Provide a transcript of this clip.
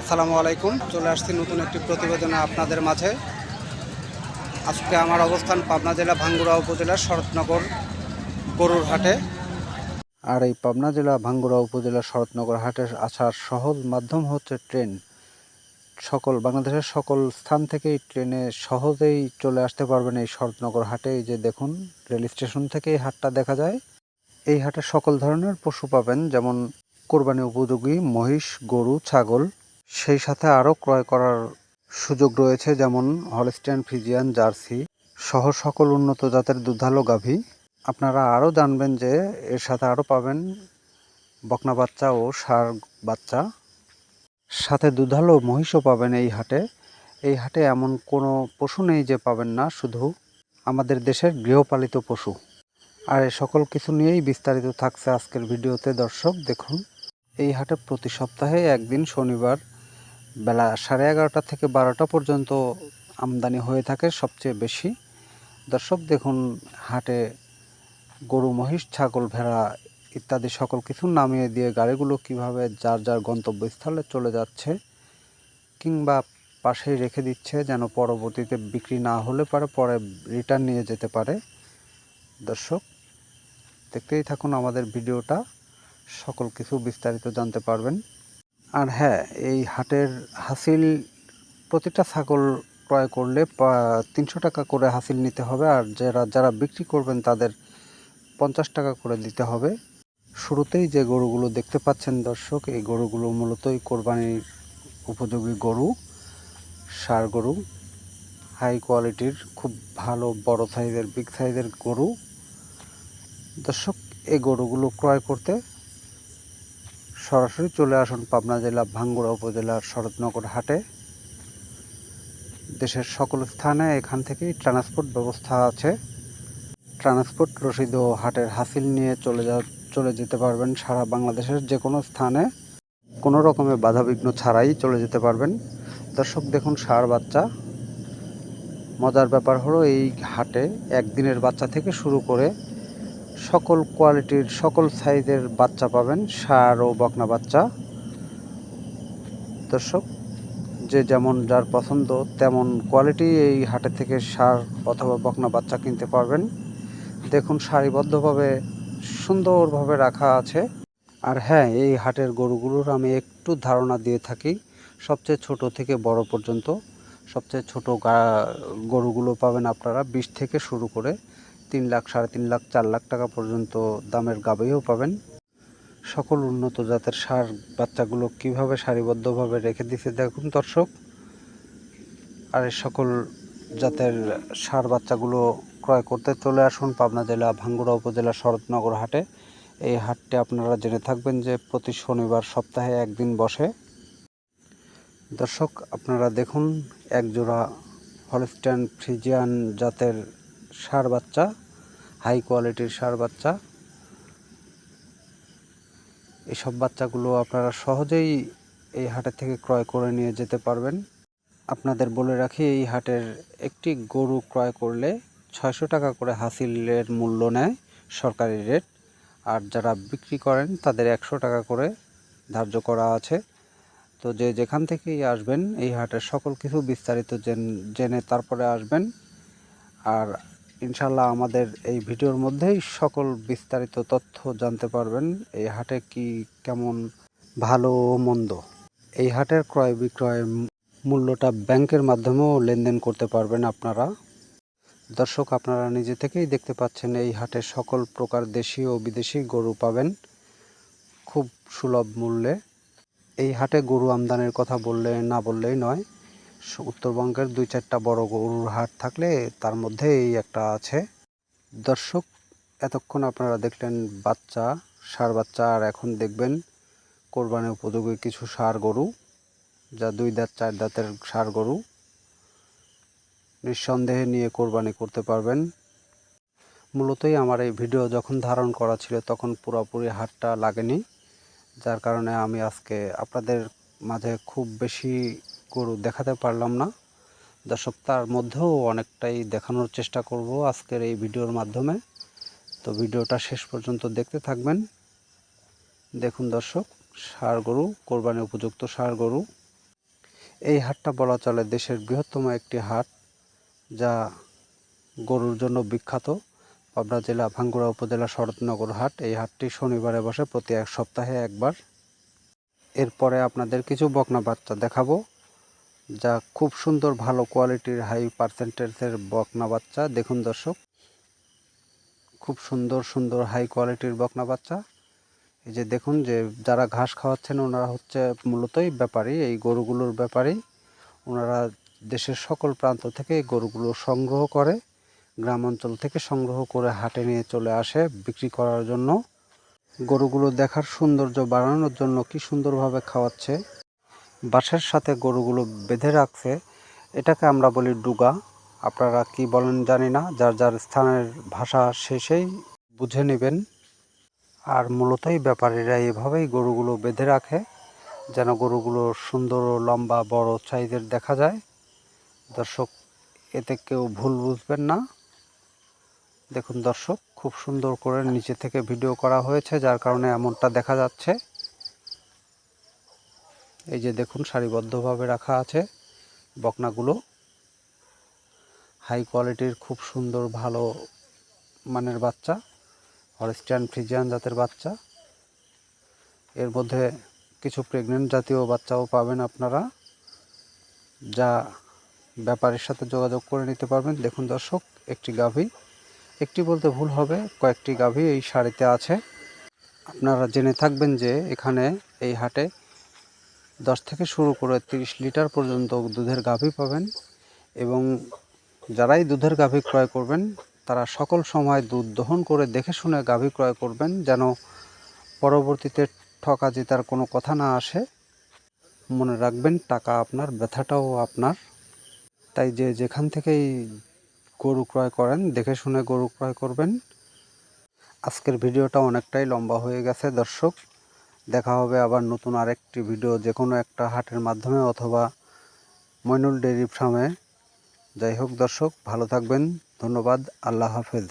আসসালামু আলাইকুম। চলে আসছি নতুন একটি প্রতিবেদনে আপনাদের মাঝে। আজকে আমার অবস্থান পাবনা জেলা ভাঙ্গুড়া উপজেলার শরৎনগর গরুর হাটে। আর এই পাবনা জেলা ভাঙ্গুড়া উপজেলার শরৎনগর হাটের আসার সহজ মাধ্যম হচ্ছে ট্রেন। সকল বাংলাদেশের সকল স্থান থেকেই ট্রেনে সহজেই চলে আসতে পারবেন এই শরৎনগর হাটে। এই যে দেখুন, রেল স্টেশন থেকে এই হাটটা দেখা যায়। এই হাটে সকল ধরনের পশু পাবেন, যেমন কোরবানি উপযোগী মহিষ, গরু, ছাগল। সেই সাথে আরও ক্রয় করার সুযোগ রয়েছে, যেমন হলস্টিয়ান ফিজিয়ান, জার্সি সহ সকল উন্নত জাতের দুধালো গাভী। আপনারা আরও জানবেন যে এর সাথে আরও পাবেন বকনা বাচ্চা ও সার বাচ্চা। সাথে দুধালো মহিষও পাবেন এই হাটে। এই হাটে এমন কোনো পশু নেই যে পাবেন না, শুধু আমাদের দেশের গৃহপালিত পশু। আর এ সকল কিছু নিয়েই বিস্তারিত থাকছে আজকের ভিডিওতে দর্শক, দেখুন। এই হাটে প্রতি সপ্তাহে একদিন শনিবার বেলা সাড়ে এগারোটা থেকে বারোটা পর্যন্ত আমদানি হয়ে থাকে সবচেয়ে বেশি। দর্শক, দেখুন, হাটে গরু, মহিষ, ছাগল, ভেড়া ইত্যাদি সকল কিছু নামিয়ে দিয়ে গাড়িগুলো কীভাবে যার যার গন্তব্যস্থলে চলে যাচ্ছে কিংবা পাশেই রেখে দিচ্ছে যেন পরবর্তীতে বিক্রি না হলে পারে, পরে রিটার্ন নিয়ে যেতে পারে। দর্শক, দেখতেই থাকুন আমাদের ভিডিওটা। সকল কিছু বিস্তারিত জানতে পারবেন। আর হ্যাঁ এই হাটের হাসিল, প্রতিটা ছাগল ক্রয় করলে তিনশো টাকা করে হাসিল নিতে হবে আর যারা যারা বিক্রি করবেন তাদের পঞ্চাশ টাকা করে দিতে হবে। শুরুতেই যে গরুগুলো দেখতে পাচ্ছেন দর্শক, এই গরুগুলো মূলতই কোরবানির উপযোগী গরু ষাঁড় গরু, হাই কোয়ালিটির, খুব ভালো, বড় সাইজের, বিগ সাইজের গরু। দর্শক, এই গরুগুলো ক্রয় করতে সরাসরি চলে আসুন পাবনা জেলা ভাঙ্গুড়া উপজেলার শরৎনগর হাটে। দেশের সকল স্থানে এখান থেকেই ট্রান্সপোর্ট ব্যবস্থা আছে। ট্রান্সপোর্ট রসিদ ও হাটের হাসিল নিয়ে চলে যা, চলে যেতে পারবেন সারা বাংলাদেশের যে কোনো স্থানে। কোনো রকমের বাধাবিঘ্ন ছাড়াই চলে যেতে পারবেন। দর্শক, দেখুন সার বাচ্চা। মজার ব্যাপার হলো এই হাটে একদিনের বাচ্চা থেকে শুরু করে সকল কোয়ালিটির, সকল সাইজের বাচ্চা পাবেন, সার ও বকনা বাচ্চা। দর্শক, যে যেমন যার পছন্দ, তেমন কোয়ালিটি এই হাটে থেকে সার অথবা বকনা বাচ্চা কিনতে পারবেন। দেখুন, সারিবদ্ধভাবে, সুন্দরভাবে রাখা আছে। আর হ্যাঁ এই হাটের গরুগুলোর আমি একটু ধারণা দিয়ে থাকি, সবচেয়ে ছোট থেকে বড় পর্যন্ত। সবচেয়ে ছোট গরুগুলো পাবেন আপনারা বিশ থেকে শুরু করে তিন লাখ, সাড়ে তিন লাখ, চার লাখ টাকা পর্যন্ত দামের গাবেও পাবেন। সকল উন্নত জাতের সার বাচ্চাগুলো কীভাবে সারিবদ্ধভাবে রেখে দিছে দেখুন দর্শক। আর এই সকল জাতের সার বাচ্চাগুলো ক্রয় করতে চলে আসুন পাবনা জেলা, ভাঙ্গুড়া উপজেলা, শরৎনগর হাটে। এই হাটটি আপনারা জেনে থাকবেন যে প্রতি শনিবার সপ্তাহে একদিন বসে। দর্শক, আপনারা দেখুন এক জোড়া হলস্টাইন ফ্রিজিয়ান জাতের ষাঁড় বাচ্চা হাই কোয়ালিটির সার বাচ্চা। এসব বাচ্চাগুলো আপনারা সহজেই এই হাটের থেকে ক্রয় করে নিয়ে যেতে পারবেন। আপনাদের বলে রাখি, এই হাটের একটি গরু ক্রয় করলে ছয়শো টাকা করে হাসিলের মূল্য নেয় সরকারি রেট। আর যারা বিক্রি করেন, তাদের একশো টাকা করে ধার্য করা আছে। তো যে যেখান থেকেই আসবেন, এই হাটের সকল কিছু বিস্তারিত জেনে তারপরে আসবেন। আর ইনশাল্লাহ আমাদের এই ভিডিওর মধ্যেই সকল বিস্তারিত তথ্য জানতে পারবেন। এই হাটে কি কেমন ভালো ও মন্দ? এই হাটের ক্রয় বিক্রয় মূল্যটা ব্যাংকের মাধ্যমেও লেনদেন করতে পারবেন আপনারা। দর্শক, আপনারা নিজে থেকেই দেখতে পাচ্ছেন এই হাটে সকল প্রকার দেশি ও বিদেশি গরু পাবেন খুব সুলভ মূল্যে। এই হাটে গরু আমদানির কথা বললে না বললেই নয়। উত্তরবঙ্গের দুই চারটা বড় গরুর হাট থাকলে তার মধ্যে এই একটা আছে। দর্শক, এতক্ষণ আপনারা দেখলেন বাচ্চা, সার বাচ্চা, আর এখন দেখবেন কোরবানি উপযোগী কিছু সার গরু, যা দুই দাঁত, চার দাঁতের সার গরু। নিঃসন্দেহে নিয়ে কোরবানি করতে পারবেন। মূলতই আমার এই ভিডিও যখন ধারণ করা ছিল তখন পুরোপুরি হাটটা লাগেনি, যার কারণে আমি আজকে আপনাদের মাঝে খুব বেশি গরু দেখাতে পারলাম না। দর্শক তার মধ্যেও অনেকটাই দেখানোর চেষ্টা করব আজকের এই ভিডিওর মাধ্যমে। তো ভিডিওটা শেষ পর্যন্ত দেখতে থাকবেন। দেখুন দর্শক ষাঁড় গরু, কোরবানি উপযুক্ত ষাঁড় গরু। এই হাটটা বলা চলে দেশের বৃহত্তম একটি হাট, যা গরুর জন্য বিখ্যাত। পাবনা জেলা ভাঙ্গুড়া উপজেলা শরৎনগর হাট, এই হাটটি শনিবারে বসে প্রতি এক সপ্তাহে একবার। এরপরে আপনাদের কিছু বকনা বাচ্চা দেখাবো। যা খুব সুন্দর ভালো কোয়ালিটির হাই পার্সেন্টেজের বকনা বাচ্চা। দেখুন দর্শক, খুব সুন্দর সুন্দর হাই কোয়ালিটির বকনা বাচ্চা। এই যে দেখুন যে যারা ঘাস খাওয়াচ্ছেন, ওনারা হচ্ছে মূলতই ব্যাপারী এই গরুগুলোর ব্যাপারী। ওনারা দেশের সকল প্রান্ত থেকে এই গরুগুলো সংগ্রহ করে গ্রাম অঞ্চল থেকে সংগ্রহ করে হাটে নিয়ে চলে আসে বিক্রি করার জন্য। গরুগুলো দেখার সৌন্দর্য বাড়ানোর জন্য কি সুন্দরভাবে খাওয়াচ্ছে। বাঁশের সাথে গরুগুলো বেঁধে রাখছে, এটাকে আমরা বলি ডুগা। আপনারা কি বলেন জানি না, যার যার স্থানের ভাষা শেষেই বুঝে নেবেন। আর মূলতই ব্যাপারীরা এভাবেই গরুগুলো বেঁধে রাখে, যেন গরুগুলো সুন্দর ও লম্বা, বড় সাইজের দেখা যায়। দর্শক, এতে কেউ ভুল বুঝবেন না। দেখুন দর্শক, খুব সুন্দর করে নিচে থেকে ভিডিও করা হয়েছে, যার কারণে এমনটা দেখা যাচ্ছে। এই যে দেখুন, সারিবদ্ধভাবে রাখা আছে বকনাগুলো। হাই কোয়ালিটির খুব সুন্দর, ভালো মানের বাচ্চা হলস্টিয়ান ফ্রিজিয়ান জাতের বাচ্চা। এর মধ্যে কিছু প্রেগনেন্ট জাতীয় বাচ্চাও পাবেন আপনারা, যা ব্যাপারের সাথে যোগাযোগ করে নিতে পারবেন। দেখুন দর্শক, একটি গাভী। একটি বলতে ভুল হবে, কয়েকটি গাভী এই শাড়িতে আছে। আপনারা জেনে থাকবেন যে এখানে এই হাটে দশ থেকে শুরু করে তিরিশ লিটার পর্যন্ত দুধের গাভী পাবেন এবং যারাই দুধের গাভী ক্রয় করবেন, তারা সকল সময় দুধ দহন করে দেখে শুনে গাভী ক্রয় করবেন যেন পরবর্তীতে ঠকা জেতার কোনো কথা না আসে। মনে রাখবেন, টাকা আপনার, ব্যথাটাও আপনার। তাই যে যেখান থেকেই গরু ক্রয় করেন, দেখে শুনে গরু ক্রয় করবেন। আজকের ভিডিওটা অনেকটাই লম্বা হয়ে গেছে, দর্শক। দেখা হবে আবার নতুন আরেকটি ভিডিও যে কোনো একটা হাটের মাধ্যমে অথবা মইনুল ডেইরি ফার্মে। যাই হোক দর্শক, ভালো থাকবেন, ধন্যবাদ, আল্লাহ হাফেজ।